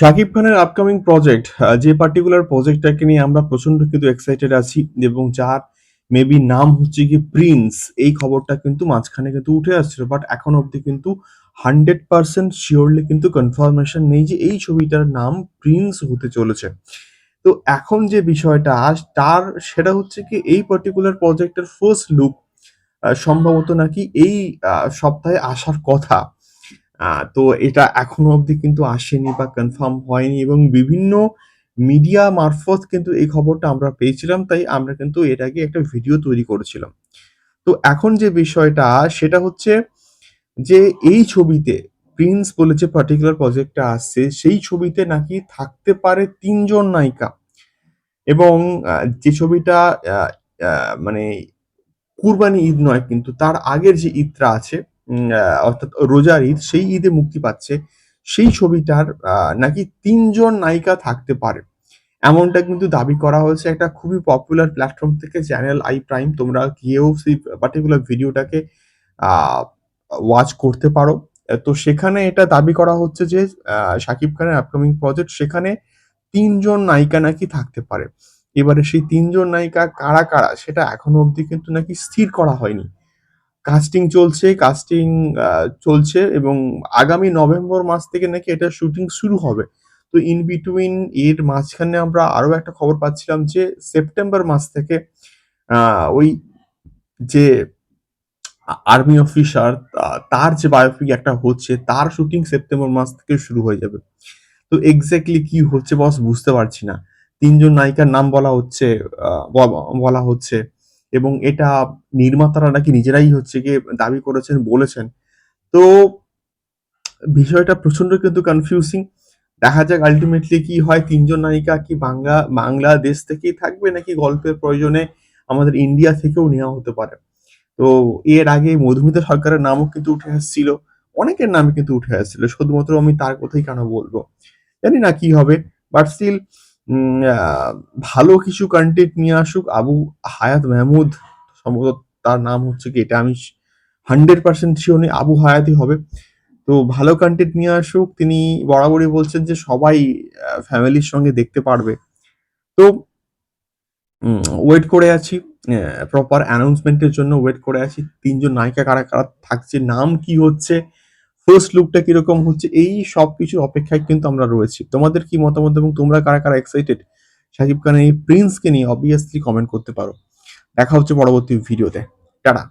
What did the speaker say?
শাকিব খানের upcoming project যে particular প্রজেক্টটাকে নিয়ে আমরা প্রচণ্ড কিন্তু এক্সাইটেড আছি এবং যার মেবি নাম হচ্ছে কি প্রিন্স এই খবরটা কিন্তু মাঝখানে কিন্তু উঠে আসছিল। বাট এখন অবধি কিন্তু হান্ড্রেড পার্সেন্ট শিওরলি কিন্তু কনফার্মেশন নেই যে এই ছবিটার নাম প্রিন্স হতে চলেছে। তো এখন যে বিষয়টা তার সেটা হচ্ছে কি এই পার্টিকুলার প্রজেক্টের ফার্স্ট লুক সম্ভবত নাকি এই সপ্তাহে আসার কথা। তো এটা এখনও অবধি কিন্তু আসেনি বা কনফার্ম হয়নি এবং বিভিন্ন মিডিয়া মারফত কিন্তু এই খবরটা আমরা পেয়েছিলাম, তাই আমরা কিন্তু আগে একটা ভিডিও তৈরি করেছিলাম। তো এখন যে বিষয়টা, সেটা হচ্ছে যে এই ছবিতে প্রিন্স বলে যে পার্টিকুলার প্রজেক্টটা আসছে, সেই ছবিতে নাকি থাকতে পারে তিনজন নায়িকা। এবং যে ছবিটা মানে কুরবানি ঈদ নয়, কিন্তু তার আগের যে ঈদটা আছে অর্থাৎ রোজার ঈদ, সেই ঈদে মুক্তি পাচ্ছে। সেই ছবিটার নাকি তিনজন নায়িকা থাকতে পারে। এমনটা কিন্তু দাবি করা হয়েছে একটা খুবই পপুলার প্ল্যাটফর্ম থেকে, চ্যানেল আই প্রাইম। তোমরা গিয়েও সেই পার্টিকুলার ভিডিওটাকে ওয়াচ করতে পারো। তো সেখানে এটা দাবি করা হচ্ছে যে শাকিব খানের আপকামিং প্রজেক্ট সেখানে তিনজন নায়িকা নাকি থাকতে পারে। এবারে সেই তিনজন নায়িকা কারা কারা, সেটা এখনও অবধি কিন্তু নাকি স্থির করা হয়নি। কাস্টিং চলছে কাস্টিং চলছে এবং আগামী নভেম্বর মাস থেকে নাকি এটা শুটিং শুরু হবে। তো ইন বিটুইন এর মাঝখানে আমরা আরও একটা খবর পাচ্ছিলাম যে সেপ্টেম্বর মাস থেকে ওই যে আর্মি অফিসার তার যে বায়োপিক একটা হচ্ছে, তার শুটিং সেপ্টেম্বর মাস থেকে শুরু হয়ে যাবে। তো এক্স্যাক্টলি কি হচ্ছে বস বুঝতে পারছি না। তিনজন নায়িকার নাম বলা হচ্ছে বলা বলা হচ্ছে। এবং এটা নির্মাতারা নাকি নিজেরাই হচ্ছে গিয়ে দাবি করেছেন, বলেছেন। তো বিষয়টা প্রচণ্ড কিন্তু কনফিউজিং দেখা যাক আলটিমেটলি কি হয়, তিনজন নায়িকা কি বাংলা, বাংলাদেশ থেকেই থাকবে নাকি গল্পের প্রয়োজনে আমাদের ইন্ডিয়া থেকেও নেওয়া হতে পারে। তো এর আগে মধুমিতা সরকারের নামও কিন্তু উঠে আসছিল, অনেকের নামই কিন্তু উঠে আসছিল, শুধুমাত্র আমি তার কথাই কেন বলব? জানি না কি হবে বাট স্টিল ভালো কিছু কন্টেন্ট নিয়ে আসুক, আবু হায়াত মাহমুদ, সম্ভবত তার নাম হচ্ছে কি, এটা আমি হান্ড্রেড পার্সেন্ট শিওর নেই আবু হায়াতই হবে। তো ভালো কন্টেন্ট নিয়ে আসুক, তিনি বরাবরই বলছেন যে সবাই ফ্যামিলির সঙ্গে দেখতে পারবে। তো ওয়েট করে আছি প্রপার অ্যানাউন্সমেন্টের জন্য ওয়েট করে আছি। তিনজন নায়িকা কারা কারা থাকছে, নাম কি হচ্ছে ফার্স্ট লুকটা কীরকম হচ্ছে, এই সব কিছুর অপেক্ষায় কিন্তু আমরা রয়েছি। তোমাদের কি মতামত এবং তোমরা কারা কারা এক্সাইটেড সাকিব খানের এই প্রিন্সকে নিয়ে অবভিয়াসলি কমেন্ট করতে পারো। দেখা হচ্ছে পরবর্তী ভিডিওতে টাটা।